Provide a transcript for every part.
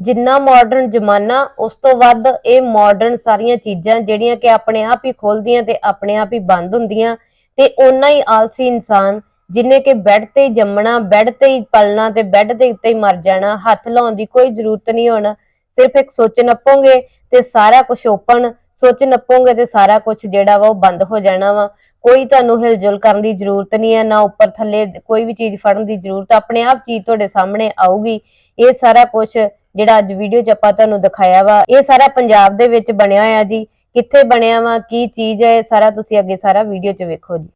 ਜਿੰਨਾ ਮਾਡਰਨ ਜ਼ਮਾਨਾ, ਉਸ ਤੋਂ ਵੱਧ ਇਹ ਮਾਡਰਨ ਸਾਰੀਆਂ ਚੀਜ਼ਾਂ ਜਿਹੜੀਆਂ ਕਿ ਆਪਣੇ ਆਪ ਹੀ ਖੁੱਲਦੀਆਂ ਤੇ ਆਪਣੇ ਆਪ ਹੀ ਬੰਦ ਹੁੰਦੀਆਂ ਤੇ ਓਨਾ ਹੀ ਆਲਸੀ ਇਨਸਾਨ ਜਿਨੇ ਕਿ ਬੈੱਡ ਤੇ ਹੀ ਜੰਮਣਾ ਬੈੱਡ ਤੇ ਹੀ ਪਲਣਾ ਤੇ ਬੈੱਡ ਦੇ ਉੱਤੇ ਹੀ ਮਰ ਜਾਣਾ, ਹੱਥ ਲਾਉਣ ਦੀ ਕੋਈ ਜ਼ਰੂਰਤ ਨਹੀਂ ਹੋਣਾ, ਸਿਰਫ ਇੱਕ ਸੋਚ ਨੱਪੋਗੇ ਤੇ ਸਾਰਾ ਕੁਝ ਓਪਨ, ਸੋਚ ਨੱਪੋਗੇ ਤੇ ਸਾਰਾ ਕੁਝ ਜਿਹੜਾ ਵਾ ਉਹ ਬੰਦ ਹੋ ਜਾਣਾ ਵਾ। ਕੋਈ ਤੁਹਾਨੂੰ ਹਿਲਜੁਲ ਕਰਨ ਦੀ ਜ਼ਰੂਰਤ ਨਹੀਂ ਹੈ, ਨਾ ਉੱਪਰ ਥੱਲੇ ਕੋਈ ਵੀ ਚੀਜ਼ ਫੜਨ ਦੀ ਜ਼ਰੂਰਤ, ਆਪਣੇ ਆਪ ਚੀਜ਼ ਤੁਹਾਡੇ ਸਾਹਮਣੇ ਆਊਗੀ। ਇਹ ਸਾਰਾ ਕੁਝ ਜਿਹੜਾ ਅੱਜ ਵੀਡੀਓ 'ਚ ਆਪਾਂ ਤੁਹਾਨੂੰ ਦਿਖਾਇਆ ਵਾ, ਇਹ ਸਾਰਾ ਪੰਜਾਬ ਦੇ ਵਿੱਚ ਬਣਿਆ ਹੋਇਆ ਜੀ। ਕਿੱਥੇ ਬਣਿਆ ਵਾ, ਕੀ ਚੀਜ਼ ਹੈ ਸਾਰਾ ਤੁਸੀਂ ਅੱਗੇ ਸਾਰਾ ਵੀਡੀਓ 'ਚ ਵੇਖੋ ਜੀ।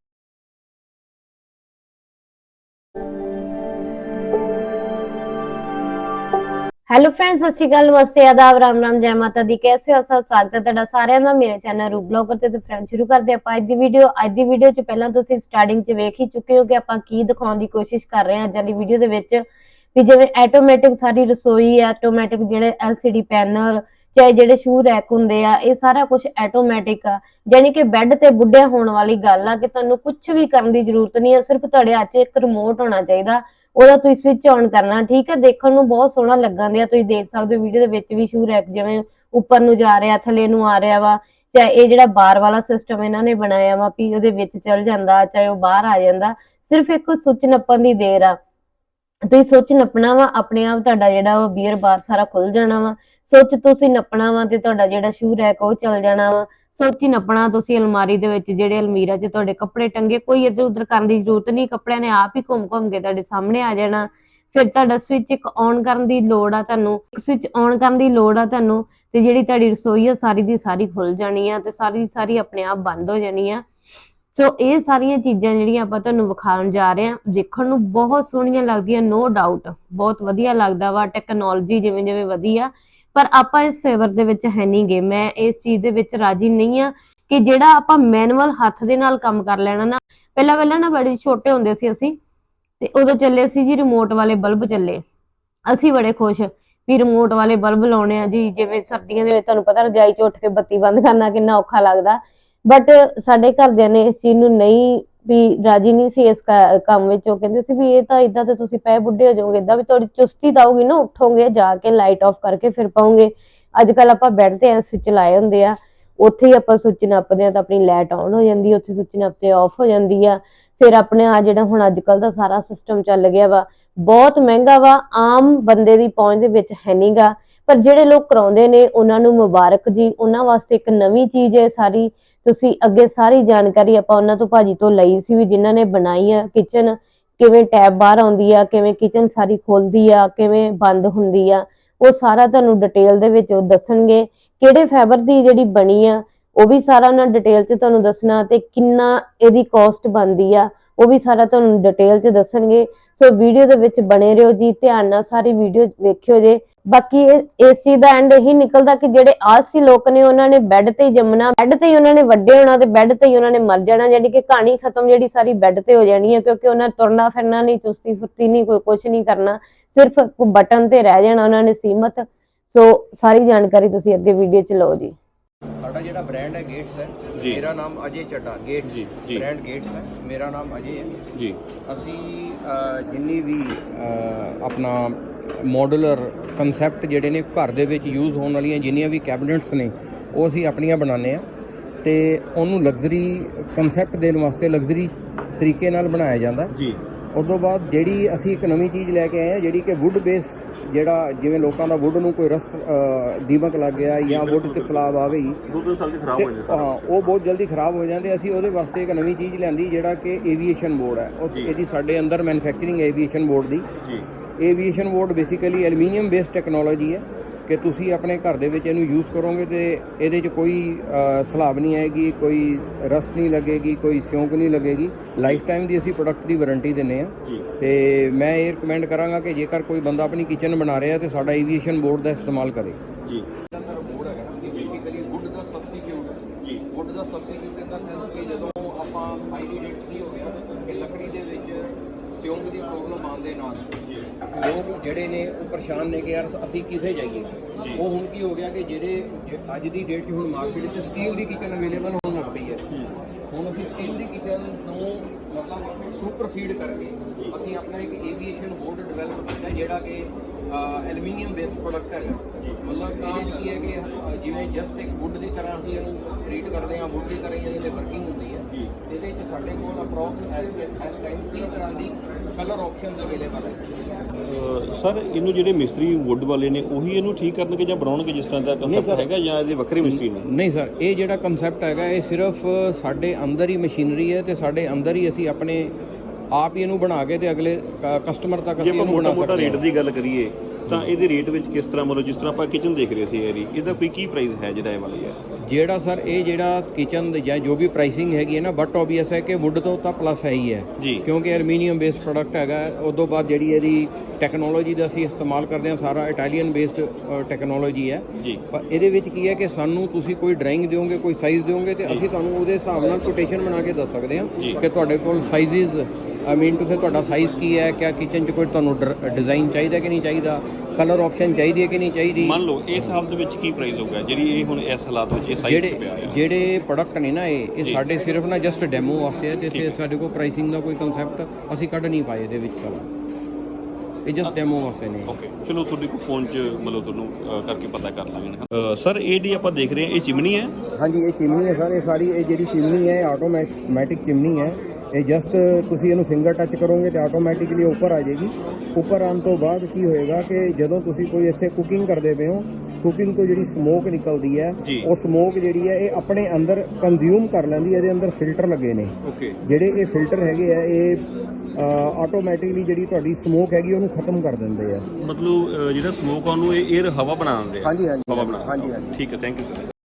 ਹੈਲੋ ਫਰੈਂਡਸ ਸਤਿ ਸ਼੍ਰੀ ਅਕਾਲ, ਨਮਸਤੇ, ਆਦਾਬ, ਰਾਮ ਰਾਮ, ਜੈ ਮਾਤਾ ਦੀ। ਕੈਸੇ ਹੋ ਸਭ? ਸਵਾਗਤ ਹੈ ਤੁਹਾਡਾ ਸਾਰਿਆਂ ਦਾ। ਮੇਰੇ ਚੈਨਲ ਰੂ ਬਲੌਗਰ ਤੇ ਫਰੈਂਡ ਸ਼ੁਰੂ ਕਰਦੇ ਆਪਾਂ ਅੱਜ ਦੀ ਵੀਡੀਓ ਅੱਜ ਦੀ ਵੀਡੀਓ 'ਚ ਪਹਿਲਾਂ ਤੁਸੀਂ ਸਟਾਰਟਿੰਗ 'ਚ ਵੇਖ ਹੀ ਚੁੱਕੇ ਹੋ ਕਿ ਆਪਾਂ ਕੀ ਦਿਖਾਉਣ ਦੀ ਕੋਸ਼ਿਸ਼ ਕਰ ਰਹੇ ਹਾਂ। ਅੱਜ ਵਾਲੀ ਵੀਡੀਓ ਦੇ ਵਿੱਚ ਵੀ ਜਿਵੇਂ ਆਟੋਮੈਟਿਕ ਸਾਰੀ ਰਸੋਈ ਆਟੋਮੈਟਿਕ ਜਿਹੜੇ LCD ਪੈਨਲ ਚਾਹੇ ਜਿਹੜੇ ਸ਼ੂ ਰੈਕ ਹੁੰਦੇ ਆ, ਇਹ ਸਾਰਾ ਕੁਝ ਆਟੋਮੈਟਿਕ ਆ। ਯਾਨੀ ਕਿ ਬੈੱਡ ਤੇ ਬੁੱਢੇ ਹੋਣ ਵਾਲੀ ਗੱਲ ਆ ਕਿ ਤੁਹਾਨੂੰ ਕੁਝ ਵੀ ਕਰਨ ਦੀ ਜ਼ਰੂਰਤ ਨਹੀਂ ਹੈ ਸਿਰਫ ਤੁਹਾਡੇ ਹੱਥ 'ਚ ਇੱਕ ਰਿਮੋਟ ਹੋਣਾ ਚਾਹੀਦਾ। ਉਹਦਾ ਤੁਸੀਂ ਸਵਿਚ ਔਨ ਕਰਨਾ, ਠੀਕ ਹੈ ਦੇਖਣ ਨੂੰ ਬਹੁਤ ਸੋਹਣਾ ਲੱਗਣ ਦਿਆ। ਤੁਸੀਂ ਦੇਖ ਸਕਦੇ ਹੋ ਵੀਡੀਓ ਦੇ ਵਿੱਚ ਵੀ ਸ਼ੂ ਰੈਕ ਜਿਵੇਂ ਉੱਪਰ ਨੂੰ ਜਾ ਰਿਹਾ, ਥੱਲੇ ਨੂੰ ਆ ਰਿਹਾ ਵਾ। ਚਾਹੇ ਇਹ ਜਿਹੜਾ ਬਾਰ ਵਾਲਾ ਸਿਸਟਮ ਇਹਨਾਂ ਨੇ ਬਣਾਇਆ ਵਾ, ਵੀ ਉਹਦੇ ਵਿੱਚ ਚੱਲ ਜਾਂਦਾ, ਚਾਹੇ ਉਹ ਬਾਹਰ ਆ ਜਾਂਦਾ। ਸਿਰਫ ਇੱਕ ਸੁੱਚ ਨੱਪਣ ਦੀ ਦੇਰ ਆ। ਤੁਸੀਂ ਸੋਚ ਨੱਪਣਾ ਵਾ, ਆਪਣੇ ਆਪ ਤੁਹਾਡਾ ਜਿਹੜਾ ਵਾ ਬੀਅਰ ਬਾਰ ਸਾਰਾ ਖੁੱਲ ਜਾਣਾ ਵਾ। ਸੋਚ ਤੁਸੀਂ ਨੱਪਣਾ ਵਾ ਤੇ ਤੁਹਾਡਾ ਜਿਹੜਾ ਸ਼ੂ ਰੈਕ ਉਹ ਚੱਲ ਜਾਣਾ ਵਾ। ਸੁੱਚ ਨੱਪਣਾ ਤੁਸੀਂ ਅਲਮਾਰੀ ਦੇ ਵਿੱਚ, ਜਿਹੜੇ ਅਲਮੀਰਾ 'ਚ ਤੁਹਾਡੇ ਕੱਪੜੇ ਟੰਗੇ, ਕੋਈ ਇੱਧਰ ਉੱਧਰ ਕਰਨ ਦੀ ਜ਼ਰੂਰਤ ਨਹੀਂ, ਕੱਪੜਿਆਂ ਨੇ ਆਪ ਹੀ ਘੁੰਮ ਘੁੰਮ ਕੇ ਤੁਹਾਡੇ ਸਾਹਮਣੇ ਆ ਜਾਣਾ। ਫਿਰ ਤੁਹਾਡਾ ਸਵਿਚ ਇੱਕ ਔਨ ਕਰਨ ਦੀ ਲੋੜ ਆ ਤੁਹਾਨੂੰ, ਇੱਕ ਸਵਿਚ ਔਨ ਕਰਨ ਦੀ ਲੋੜ ਆ ਤੁਹਾਨੂੰ ਤੇ ਜਿਹੜੀ ਤੁਹਾਡੀ ਰਸੋਈ ਆ ਸਾਰੀ ਦੀ ਸਾਰੀ ਖੁੱਲ ਜਾਣੀ ਆ ਤੇ ਸਾਰੀ ਦੀ ਸਾਰੀ ਆਪਣੇ ਆਪ ਬੰਦ ਹੋ ਜਾਣੀ ਆ। ਸੋ ਇਹ ਸਾਰੀਆਂ ਚੀਜ਼ਾਂ ਜਿਹੜੀਆਂ ਆਪਾਂ ਤੁਹਾਨੂੰ ਵਿਖਾਉਣ ਜਾ ਰਹੇ ਹਾਂ, ਦੇਖਣ ਨੂੰ ਬਹੁਤ ਸੋਹਣੀਆਂ ਲੱਗਦੀਆਂ ਨੋ ਡਾਊਟ ਬਹੁਤ ਵਧੀਆ ਲੱਗਦਾ ਵਾ ਟੈਕਨੋਲੋਜੀ ਜਿਵੇਂ ਜਿਵੇਂ ਵਧੀਆ। ਪਰ ਆਪਾਂ ਇਸ ਫੇਵਰ ਦੇ ਵਿੱਚ ਹੈ ਨਹੀਂ ਮੈਂ ਇਸ ਚੀਜ਼ ਦੇ ਵਿੱਚ ਰਾਜੀ ਨਹੀਂ ਆ ਕਿ ਜਿਹੜਾ ਆਪਾਂ ਮੈਨੂਅਲ ਹੱਥ ਦੇ ਨਾਲ ਕੰਮ ਕਰ ਲੈਣਾ ਨਾ, ਪਹਿਲਾਂ ਪਹਿਲਾਂ ਨਾ ਬੜੇ ਛੋਟੇ ਹੁੰਦੇ ਸੀ ਅਸੀਂ, ਤੇ ਉਦੋਂ ਚੱਲੇ ਸੀ ਜੀ ਰਿਮੋਟ ਵਾਲੇ ਬਲਬ ਚੱਲੇ। ਅਸੀਂ ਬੜੇ ਖੁਸ਼ ਵੀ ਰਿਮੋਟ ਵਾਲੇ ਬਲਬ ਲਾਉਣੇ ਆ ਜੀ, ਜਿਵੇਂ ਸਰਦੀਆਂ ਦੇ ਵਿੱਚ ਤੁਹਾਨੂੰ ਪਤਾ ਰਜਾਈ ਚ ਉੱਠ ਕੇ ਬੱਤੀ ਬੰਦ ਕਰਨਾ ਕਿੰਨਾ ਔਖਾ ਲੱਗਦਾ। ਬਟ ਸਾਡੇ ਘਰਦਿਆਂ ਨੇ ਇਸ ਚੀਜ਼ ਨੂੰ ਨਹੀਂ ਵੀ ਰਾਜੀ ਨਹੀਂ ਸੀ ਇਸ ਕੰਮ ਵਿੱਚ। ਉਹ ਕਹਿੰਦੇ ਸੀ ਵੀ ਇਹ ਤਾਂ ਇਦਾਂ ਤੇ ਤੁਸੀਂ ਪੈ ਬੁੱਢੇ ਹੋ ਜਾਓਗੇ। ਇਦਾਂ ਵੀ ਤੁਹਾਡੀ ਚੁਸਤੀ ਤਾਂ ਨਾ, ਉੱਠੋਗੇ, ਜਾ ਕੇ ਲਾਈਟ ਆਫ ਕਰਕੇ ਫਿਰ ਪਾਉਂਗੇ ਅੱਜ ਕੱਲ ਆਪਾਂ ਬੈੱਡ ਤੇ ਸਵਿਚ ਲਾਏ ਹੁੰਦੇ ਆ। ਉੱਥੇ ਹੀ ਆਪਾਂ ਸੁੱਚ ਨੱਪਦੇ ਆ ਤਾਂ ਆਪਣੀ ਲਾਈਟ ਆਨ ਹੋ ਜਾਂਦੀ ਆ, ਉੱਥੇ ਸੁੱਚ ਨੱਪਦੇ ਆਫ ਹੋ ਜਾਂਦੀ ਆ। ਫਿਰ ਆਪਣੇ ਆ ਜਿਹੜਾ ਹੁਣ ਅੱਜ ਕੱਲ ਦਾ ਸਾਰਾ ਸਿਸਟਮ ਚੱਲ ਗਿਆ ਵਾ, ਬਹੁਤ ਮਹਿੰਗਾ ਵਾ। ਆਮ ਬੰਦੇ ਦੀ ਪਹੁੰਚ ਦੇ ਵਿੱਚ ਹੈ ਨਹੀਂਗਾ ਪਰ ਜਿਹੜੇ ਲੋਕ ਕਰਾਉਂਦੇ ਨੇ, ਉਹਨਾਂ ਨੂੰ ਮੁਬਾਰਕ ਜੀ। ਉਹਨਾਂ ਵਾਸਤੇ ਇੱਕ ਨਵੀਂ ਚੀਜ਼ ਹੈ ਸਾਰੀ। ਤੁਸੀਂ ਅੱਗੇ ਸਾਰੀ ਜਾਣਕਾਰੀ ਆਪਾਂ ਉਹਨਾਂ ਤੋਂ ਭਾਜੀ ਤੋਂ ਲਈ ਸੀ ਵੀ ਜਿਨ੍ਹਾਂ ਨੇ ਬਣਾਈ ਆ ਕਿਚਨ ਕਿਵੇਂ ਟੈਬ ਬਾਹਰ ਆਉਂਦੀ ਆ, ਕਿਵੇਂ ਕਿਚਨ ਸਾਰੀ ਖੁੱਲਦੀ ਆ, ਕਿਵੇਂ ਬੰਦ ਹੁੰਦੀ ਆ, ਉਹ ਸਾਰਾ ਤੁਹਾਨੂੰ ਡਿਟੇਲ ਦੇ ਵਿੱਚ ਉਹ ਦੱਸਣਗੇ। ਕਿਹੜੇ ਫਾਈਬਰ ਦੀ ਜਿਹੜੀ ਬਣੀ ਆ, ਉਹ ਵੀ ਸਾਰਾ ਉਹਨਾਂ ਡਿਟੇਲ 'ਚ ਤੁਹਾਨੂੰ ਦੱਸਣਾ ਤੇ ਕਿੰਨਾ ਇਹਦੀ ਕਾਸਟ ਬਣਦੀ ਆ, ਉਹ ਵੀ ਸਾਰਾ ਤੁਹਾਨੂੰ ਡਿਟੇਲ 'ਚ ਦੱਸਣਗੇ। ਸੋ ਵੀਡੀਓ ਦੇ ਵਿੱਚ ਬਣੇ ਰਹੋ ਜੀ। ਧਿਆਨ ਨਾਲ ਸਾਰੀ ਵੀਡੀਓ ਵੇਖਿਓ ਜੇ। ਬਾਕੀ ਇਹ- ਦਾ ਐਂਡ ਇਹੀ ਨਿਕਲਦਾ ਕਿ ਜਿਹੜੇ ਆਲਸੀ ਲੋਕ ਨੇ, ਉਹਨਾਂ ਨੇ ਬੈੱਡ ਤੇ ਹੀ ਜੰਮਣਾ ਬੈੱਡ ਤੇ ਹੀ ਉਹਨਾਂ ਨੇ ਵੱਡੇ ਹੋਣਾ ਤੇ ਬੈੱਡ ਤੇ ਹੀ ਉਹਨਾਂ ਨੇ ਮਰ ਜਾਣਾ ਯਾਨੀ ਕਿ ਕਹਾਣੀ ਖਤਮ ਜਿਹੜੀ ਸਾਰੀ ਬੈੱਡ ਤੇ ਹੋ ਜਾਣੀ ਹੈ, ਕਿਉਂਕਿ ਉਹਨਾਂ ਤੁਰਨਾ ਫਿਰਨਾ ਨਹੀਂ, ਚੁਸਤੀ ਫੁਰਤੀ ਨਹੀਂ, ਕੋਈ ਕੁਝ ਨਹੀਂ ਕਰਨਾ, ਸਿਰਫ ਬਟਨ ਤੇ ਰਹਿ ਜਾਣਾ ਉਹਨਾਂ ਨੇ ਸੀਮਤ। ਸੋ ਸਾਰੀ ਜਾਣਕਾਰੀ ਤੁਸੀਂ ਅੱਗੇ ਵੀਡੀਓ 'ਚ ਲਓ ਜੀ। ਸਾਡਾ ਜਿਹੜਾ ਬ੍ਰਾਂਡ ਹੈ ਗੇਟਸ ਹੈ ਜੀ। ਮੇਰਾ ਨਾਮ ਅਜੇ ਚੱਡਾ ਗੇਟ ਜੀ, ਜੀ। ਬ੍ਰਾਂਡ ਗੇਟਸ ਹੈ। ਮੇਰਾ ਨਾਮ ਅਜੇ ਹੈ। ਜੀ। ਅਸੀਂ ਜਿੰਨੀ ਵੀ ਆਪਣਾ ਮਾਡੂਲਰ ਕਨਸੈਪਟ ਜਿਹੜੇ ਨੇ ਘਰ ਦੇ ਵਿੱਚ ਯੂਜ਼ ਹੋਣ ਵਾਲੀਆਂ ਜਿੰਨੀਆਂ ਵੀ ਕੈਬਨਿਟਸ ਨੇ ਉਹ ਅਸੀਂ ਆਪਣੀਆਂ ਬਣਾਉਂਦੇ ਆ ਤੇ ਉਹਨੂੰ ਲਗਜ਼ਰੀ ਕਨਸੈਪਟ ਦੇਣ ਵਾਸਤੇ ਲਗਜ਼ਰੀ ਤਰੀਕੇ ਨਾਲ ਬਣਾਇਆ ਜਾਂਦਾ। ਜੀ। ਉਸ ਤੋਂ ਬਾਅਦ ਜਿਹੜੀ ਅਸੀਂ ਇੱਕ ਨਵੀਂ ਚੀਜ਼ ਲੈ ਕੇ ਆਏ ਆ ਜਿਹੜੀ ਕਿ ਵੁੱਡ ਬੇਸ ਜਿਹੜਾ ਜਿਵੇਂ ਲੋਕਾਂ ਦਾ ਵੁੱਡ ਨੂੰ ਕੋਈ ਰਸਤ ਦੀਮਕ ਲੱਗ ਗਿਆ ਜਾਂ ਵੁੱਡ ਤੇ ਸਲਾਬ ਆ ਗਈ ਸਾਲ ਦੀ ਖਰਾਬ ਹੋ ਜਾਂਦਾ ਹਾਂ ਉਹ ਬਹੁਤ ਜਲਦੀ ਖਰਾਬ ਹੋ ਜਾਂਦੇ ਅਸੀਂ ਉਹਦੇ ਵਾਸਤੇ ਇੱਕ ਨਵੀਂ ਚੀਜ਼ ਲਿਆਂਦੀ ਜਿਹੜਾ ਕਿ ਏਵੀਏਸ਼ਨ ਬੋਰਡ ਹੈ। ਉਹ। ਇਹਦੀ ਸਾਡੇ ਅੰਦਰ ਮੈਨੂਫੈਕਚਰਿੰਗ ਏਵੀਏਸ਼ਨ ਬੋਰਡ ਦੀ। ਜੀ। Aviation board basically aluminium based technology ਹੈ। ਕਿ ਤੁਸੀਂ ਆਪਣੇ ਘਰ ਦੇ ਵਿੱਚ ਇਹਨੂੰ ਯੂਜ਼ ਕਰੋਗੇ ਤੇ ਇਹਦੇ 'ਚ ਕੋਈ ਸਲਾਬ ਨਹੀਂ ਆਏਗੀ ਕੋਈ ਰਸਟ ਨਹੀਂ ਲੱਗੇਗੀ ਕੋਈ ਸਿਉਂਕ ਨਹੀਂ ਲੱਗੇਗੀ। ਲਾਈਫ ਟਾਈਮ ਦੀ ਅਸੀਂ ਪ੍ਰੋਡਕਟ ਦੀ ਵਾਰੰਟੀ ਦਿੰਨੇ ਆ ਤੇ ਮੈਂ ਇਹ ਰეკਮੈਂਡ ਕਰਾਂਗਾ ਕਿ ਜੇਕਰ ਕੋਈ ਬੰਦਾ ਆਪਣੀ ਕਿਚਨ ਬਣਾ ਰਿਹਾ ਤੇ ਸਾਡਾ ਏਵੀਏਸ਼ਨ ਬੋਰਡ ਦਾ ਇਸਤੇਮਾਲ ਕਰੇ। ਜੀ। ਅੰਦਰ ਬੋਰਡ ਹੈਗਾ ਨਾ ਕਿ ਬੇਸਿਕਲੀ ਵੁੱਡ ਦਾ ਸਬਸਟੀਟਿਊਟ ਹੈ। ਜੀ। ਵੁੱਡ ਦਾ ਸਬਸਟੀਟਿਊਟ ਦਾ ਸੈਂਸ ਕਿ ਜਦੋਂ ਆਪਾਂ ਹਾਈਡਰੇਟ ਕੀ ਹੋ ਗਿਆ ਕਿ ਲੱਕੜੀ ਦੇ ਸਿਉਂਕ ਦੀ ਪ੍ਰੋਬਲਮ ਆਉਣ ਦੇ ਨਾਲ ਲੋਕ ਜਿਹੜੇ ਨੇ ਉਹ ਪਰੇਸ਼ਾਨ ਨੇ ਕਿ ਯਾਰ ਅਸੀਂ ਕਿੱਥੇ ਜਾਈਏ। ਉਹ ਹੁਣ ਕੀ ਹੋ ਗਿਆ ਕਿ ਜਿਹੜੇ ਜ- ਅੱਜ ਦੀ ਡੇਟ 'ਚ ਹੁਣ ਮਾਰਕੀਟ 'ਚ ਸਟੀਲ ਦੀ ਕਿਚਨ ਅਵੇਲੇਬਲ ਹੋਣ ਲੱਗ ਪਈ ਹੈ। ਹੁਣ ਅਸੀਂ ਸਟੀਲ ਦੀ ਕਿਚਨ ਨੂੰ ਮਤਲਬ ਸੁਪਰਸੀਡ ਕਰਕੇ ਅਸੀਂ ਆਪਣਾ ਇੱਕ ਏਵੀਏਸ਼ਨ ਬੋਰਡ ਡਿਵੈਲਪ ਕੀਤਾ ਜਿਹੜਾ ਕਿ ਐਲੂਮੀਨੀਅਮ ਬੇਸਡ ਪ੍ਰੋਡਕਟ ਹੈਗਾ ਮਤਲਬ ਇਹਦੇ 'ਚ ਕੀ ਹੈ ਕਿ ਜਿਵੇਂ ਜਸਟ ਇੱਕ ਵੁੱਡ ਦੀ ਤਰ੍ਹਾਂ ਅਸੀਂ ਇਹਨੂੰ ਟ੍ਰੀਟ ਕਰਦੇ ਹਾਂ ਵੁੱਡ ਦੀ ਤਰ੍ਹਾਂ ਹੀ ਇਹਦੀ ਵਰਕਿੰਗ ਹੁੰਦੀ ਹੈ। ਅਪਰੋਕਸ ਐਸ ਐਸ ਟਾਈਮ 30 ਤਰ੍ਹਾਂ ਦੀ ਕਲਰ ਆਪਸ਼ਨਸ ਅਵੇਲੇਬਲ ਹੈ? ਸਰ ਇਹਨੂੰ ਜਿਹੜੇ ਮਿਸਤਰੀ ਵੁੱਡ ਵਾਲੇ ਨੇ ਉਹੀ ਇਹਨੂੰ ਠੀਕ ਕਰਨਗੇ ਜਾਂ ਬਣਾਉਣਗੇ ਜਿਸ ਤਰ੍ਹਾਂ ਦਾ ਕਨਸੈਪਟ। ਹੈਗਾ ਜਾਂ ਇਹਦੇ ਵੱਖਰੇ ਮਿਸਤਰੀ ਨੇ? ਨਹੀਂ ਸਰ ਇਹ ਜਿਹੜਾ ਕਨਸੈਪਟ ਹੈਗਾ ਇਹ ਸਿਰਫ ਸਾਡੇ ਅੰਦਰ ਹੀ ਮਸ਼ੀਨਰੀ ਹੈ ਤੇ ਸਾਡੇ ਅੰਦਰ ਹੀ ਅਸੀਂ ਆਪਣੇ ਆਪ ਹੀ ਇਹਨੂੰ ਬਣਾ ਕੇ ਤੇ ਅਗਲੇ ਕਸਟਮਰ ਤੱਕ ਜੇ ਅਸੀਂ ਆਪਾਂ ਇਹਨੂੰ ਬਣਾ ਮੋਟਾ ਮੋਟਾ ਸਕਦੇ ਰੇਟ ਹਾਂ ਦੀ ਗੱਲ ਕਰੀਏ ਤਾਂ ਇਹਦੇ ਰੇਟ ਵਿੱਚ ਕਿਸ ਤਰ੍ਹਾਂ ਮਤਲਬ ਜਿਸ ਤਰ੍ਹਾਂ ਆਪਾਂ ਕਿਚਨ ਦੇਖ ਰਹੇ ਸੀ ਇਹਦੀ ਇਹਦਾ ਕੋਈ ਕੀ ਪ੍ਰਾਈਸ ਹੈ ਜਿਹੜਾ ਇਹ ਵਾਲੀ ਹੈ ਜਿਹੜਾ ਸਰ ਇਹ ਜਿਹੜਾ ਕਿਚਨ ਜਾਂ ਜੋ ਵੀ ਪ੍ਰਾਈਸਿੰਗ ਹੈਗੀ ਹੈ ਨਾ ਬਟ ਆਬਵੀਅਸ ਹੈ ਕਿ ਵੁੱਡ ਤੋਂ ਤਾਂ ਪਲੱਸ ਹੈ ਹੀ ਹੈ। ਕਿਉਂਕਿ ਐਲੂਮੀਨੀਅਮ ਬੇਸਡ ਪ੍ਰੋਡਕਟ ਹੈਗਾ। ਉਸ ਤੋਂ ਬਾਅਦ ਜਿਹੜੀ ਇਹਦੀ ਟੈਕਨੋਲੋਜੀ ਦਾ ਅਸੀਂ ਇਸਤੇਮਾਲ ਕਰਦੇ ਹਾਂ ਸਾਰਾ ਇਟਾਲੀਅਨ ਬੇਸਡ ਟੈਕਨੋਲੋਜੀ ਹੈ। ਪਰ ਇਹਦੇ ਵਿੱਚ ਕੀ ਹੈ ਕਿ ਸਾਨੂੰ ਤੁਸੀਂ ਕੋਈ ਡਰਾਇੰਗ ਦਿਓਗੇ ਕੋਈ ਸਾਈਜ਼ ਦਿਓਗੇ ਤੇ ਅਸੀਂ ਤੁਹਾਨੂੰ ਉਹਦੇ ਹਿਸਾਬ ਨਾਲ ਕੋਟੇਸ਼ਨ ਬਣਾ ਕੇ ਦੱਸ ਸਕਦੇ ਹਾਂ। ਕਿ ਤੁਹਾਡੇ ਕੋਲ sizes I mean to say ਤੁਹਾਡਾ ਸਾਈਜ਼ ਕੀ ਹੈ? ਕਿਆ ਕਿਚਨ 'ਚ ਕੋਈ ਤੁਹਾਨੂੰ ਡਿਜ਼ਾਈਨ ਚਾਹੀਦਾ ਕਿ ਨਹੀਂ ਚਾਹੀਦਾ? ਕਲਰ ਆਪਸ਼ਨ ਚਾਹੀਦੀ ਹੈ ਕਿ ਨਹੀਂ ਚਾਹੀਦੀ? ਮੰਨ ਲਓ ਇਸ ਹਾਲਤ ਵਿੱਚ ਕੀ ਪ੍ਰਾਈਸ ਹੋਊਗਾ? ਜਿਹੜੀ ਇਹ ਹੁਣ ਇਸ ਹਾਲਾਤ ਵਿੱਚ ਇਹ ਸਾਈਜ਼ ਜਿਹੜੇ ਪਿਆ ਆ। ਜਿਹੜੇ ਪ੍ਰੋਡਕਟ ਨੇ ਨਾ ਇਹ ਇਹ। ਸਾਡੇ ਸਿਰਫ ਨਾ ਜਸਟ ਡੈਮੋ ਵਾਸਤੇ ਹੈ ਤੇ ਇੱਥੇ। ਸਾਡੇ ਸਾਡੇ ਕੋਲ ਪ੍ਰਾਈਸਿੰਗ ਦਾ ਕੋਈ ਕਨਸੈਪਟ ਅਸੀਂ ਕੱਢ ਨਹੀਂ ਪਾਏ ਇਹਦੇ ਵਿੱਚ ਸਾਰਾ ਇਹ ਜਸਟ ਡੈਮੋ ਵਾਸਤੇ ਨੇ। ਓਕੇ ਚਲੋ ਤੁਹਾਡੇ ਕੋਲ ਫੋਨ 'ਚ ਮਤਲਬ ਤੁਹਾਨੂੰ ਅਹ, ਕਰਕੇ ਪਤਾ ਕਰ ਲਾਂਗੇ ਸਰ ਇਹ ਜਿਹੜੀ ਆਪਾਂ ਦੇਖ ਰਹੇ ਹਾਂ ਇਹ ਚਿਮਨੀ ਹੈ? ਹਾਂਜੀ ਇਹ ਚਿਮਨੀ ਹੈ ਸਰ ਇਹ ਸਾਰੀ ਇਹ ਜਿਹੜੀ ਚਿਮਨੀ ਹੈ ਆਟੋਮੈਟਿਕ ਚਿਮਨੀ ਹੈ। ਇਹ ਜਸਟ ਤੁਸੀਂ ਇਹਨੂੰ ਫਿੰਗਰ ਟੱਚ ਕਰੋਗੇ ਤੇ ਆਟੋਮੈਟਿਕਲੀ ਉੱਪਰ ਆ ਜਾਏਗੀ। ਉੱਪਰ ਆਉਣ ਤੋਂ ਬਾਅਦ ਕੀ ਹੋਏਗਾ ਕਿ ਜਦੋਂ ਤੁਸੀਂ ਕੋਈ ਇੱਥੇ ਕੁਕਿੰਗ ਕਰਦੇ ਪਏ ਹੋ ਕੁਕਿੰਗ ਤੋਂ ਜਿਹੜੀ ਸਮੋਕ ਨਿਕਲਦੀ ਹੈ। ਉਹ ਸਮੋਕ ਜਿਹੜੀ ਹੈ ਇਹ ਆਪਣੇ ਅੰਦਰ ਕੰਜ਼ਿਊਮ ਕਰ ਲੈਂਦੀ ਹੈ ਇਹਦੇ ਅੰਦਰ ਫਿਲਟਰ ਲੱਗੇ ਨੇ। ਓਕੇ ਜਿਹੜੇ ਇਹ ਫਿਲਟਰ ਹੈਗੇ ਆ ਇਹ ਆਟੋਮੈਟਿਕਲੀ ਜਿਹੜੀ ਤੁਹਾਡੀ ਸਮੋਕ ਹੈਗੀ ਉਹਨੂੰ ਖਤਮ ਕਰ ਦਿੰਦੇ ਆ। ਮਤਲਬ ਜਿਹੜਾ ਸਮੋਕ ਆ ਉਹਨੂੰ ਇਹ 에ਅਰ ਹਵਾ ਬਣਾ ਦਿੰਦੇ ਆ। ਹਾਂਜੀ, ਹਾਂਜੀ, ਹਵਾ ਬਣਾ ਹਾਂਜੀ, ਹਾਂਜੀ। ਠੀਕ ਹੈ ਥੈਂਕ ਯੂ ਸਰ